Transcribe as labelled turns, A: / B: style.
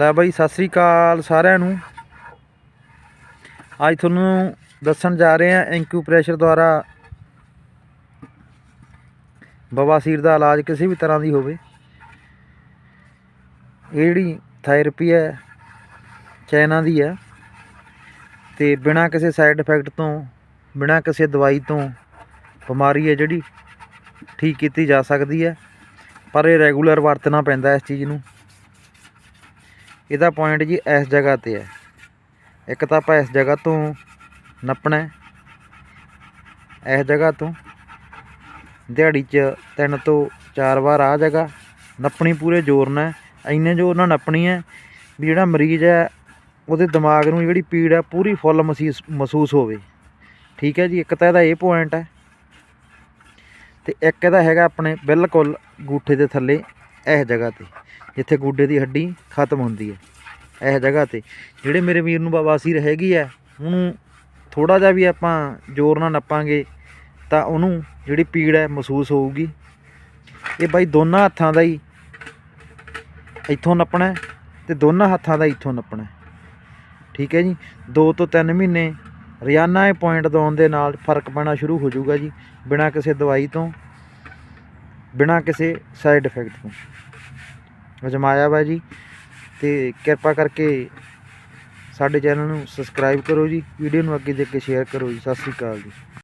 A: ਲੈ ਬਾਈ, ਸਤਿ ਸ੍ਰੀ ਅਕਾਲ ਸਾਰਿਆਂ ਨੂੰ। ਅੱਜ ਤੁਹਾਨੂੰ ਦੱਸਣ ਜਾ ਰਹੇ ਹਾਂ ਐਂਕਿਊਪ੍ਰੈਸ਼ਰ ਦੁਆਰਾ ਬਵਾਸੀਰ ਦਾ ਇਲਾਜ ਕਿਸੇ ਵੀ ਤਰ੍ਹਾਂ ਦੀ ਹੋਵੇ। ਇਹ ਜਿਹੜੀ ਥੈਰੇਪੀ ਹੈ ਚਾਈਨਾ ਦੀ ਹੈ। ਤੇ ਬਿਨਾਂ ਕਿਸੇ ਸਾਈਡ ਇਫੈਕਟ ਤੋਂ, ਬਿਨਾਂ ਕਿਸੇ ਦਵਾਈ ਤੋਂ ਬਿਮਾਰੀ ਹੈ ਜਿਹੜੀ ਠੀਕ ਕੀਤੀ ਜਾ ਸਕਦੀ ਹੈ। ਪਰ ਇਹ ਰੈਗੂਲਰ ਵਰਤਣਾ ਪੈਂਦਾ ਇਸ ਚੀਜ਼ ਨੂੰ। ਇਹਦਾ ਪੁਆਇੰਟ ਜੀ ਇਸ ਜਗ੍ਹਾ ਤੇ ਹੈ। ਇੱਕ ਤਾਂ ਆਪਾਂ ਇਸ ਜਗ੍ਹਾ ਤੋਂ ਨੱਪਣਾ ਇਸ ਜਗ੍ਹਾ ਤੋਂ ਦਿਹਾੜੀ 'ਚ ਤਿੰਨ ਤੋਂ ਚਾਰ ਵਾਰ ਆ ਜਗ੍ਹਾ ਨੱਪਣੀ, ਪੂਰੇ ਜ਼ੋਰ ਨਾਲ। ਇੰਨੇ ਜ਼ੋਰ ਨਾਲ ਨੱਪਣੀ ਹੈ ਵੀ ਜਿਹੜਾ ਮਰੀਜ਼ ਹੈ, ਉਹਦੇ ਦਿਮਾਗ ਨੂੰ ਜਿਹੜੀ ਪੀੜ ਹੈ, ਪੂਰੀ ਫੁੱਲ ਮਹਿਸੂਸ ਮਹਿਸੂਸ ਹੋਵੇ। ਠੀਕ ਹੈ ਜੀ? ਇੱਕ ਤਾਂ ਇਹਦਾ ਇਹ ਪੁਆਇੰਟ ਹੈ ਤੇ ਇੱਕ ਇਹਦਾ ਹੈਗਾ ਆਪਣੇ ਬਿਲਕੁਲ ਗੂਠੇ ਦੇ ਥੱਲੇ। ਇਹ ਜਗ੍ਹਾ ਤੇ, ਜਿੱਥੇ ਗੋਡੇ ਦੀ ਹੱਡੀ ਖਤਮ ਹੁੰਦੀ ਹੈ। ਇਹ ਜਗ੍ਹਾ ਤੇ, ਜਿਹੜੇ ਮੇਰੇ ਵੀਰ ਨੂੰ ਬਵਾਸੀਰ ਹੈਗੀ ਹੈ, ਉਹਨੂੰ ਥੋੜਾ ਜਿਹਾ ਵੀ ਆਪਾਂ ਜ਼ੋਰ ਨਾਲ ਨੱਪਾਂਗੇ, ਤਾਂ ਉਹਨੂੰ ਜਿਹੜੀ ਪੀੜ ਹੈ ਮਹਿਸੂਸ ਹੋਊਗੀ। ਇਹ ਬਾਈ ਦੋਨਾਂ ਹੱਥਾਂ ਦਾ ਹੀ ਇੱਥੋਂ ਨੱਪਣਾ ਹੈ ਤੇ ਦੋਨਾਂ ਹੱਥਾਂ ਦਾ ਇੱਥੋਂ ਨੱਪਣਾ ਠੀਕ ਹੈ ਜੀ? 2 ਤੋਂ 3 ਮਹੀਨੇ ਰੋਜ਼ਾਨਾ ਇਹ ਪੁਆਇੰਟ ਦਵਾਉਣ ਦੇ ਨਾਲ ਫ਼ਰਕ ਪੈਣਾ ਸ਼ੁਰੂ ਹੋ ਜਾਊਗਾ ਜੀ, ਬਿਨਾਂ ਕਿਸੇ ਦਵਾਈ ਤੋਂ। ਬਿਨਾਂ ਕਿਸੇ ਸਾਈਡ ਇਫੈਕਟ ਤੋਂ। ਅਜਮਾਇਆ ਵਾ ਜੀ ਤੇ ਕਿਰਪਾ ਕਰਕੇ ਸਾਡੇ ਚੈਨਲ ਨੂੰ ਸਬਸਕ੍ਰਾਈਬ ਕਰੋ ਜੀ ਵੀਡੀਓ ਨੂੰ ਅੱਗੇ ਦੇ ਕੇ ਸ਼ੇਅਰ ਕਰੋ ਜੀ। ਸਤਿ ਸ੍ਰੀ ਅਕਾਲ ਜੀ।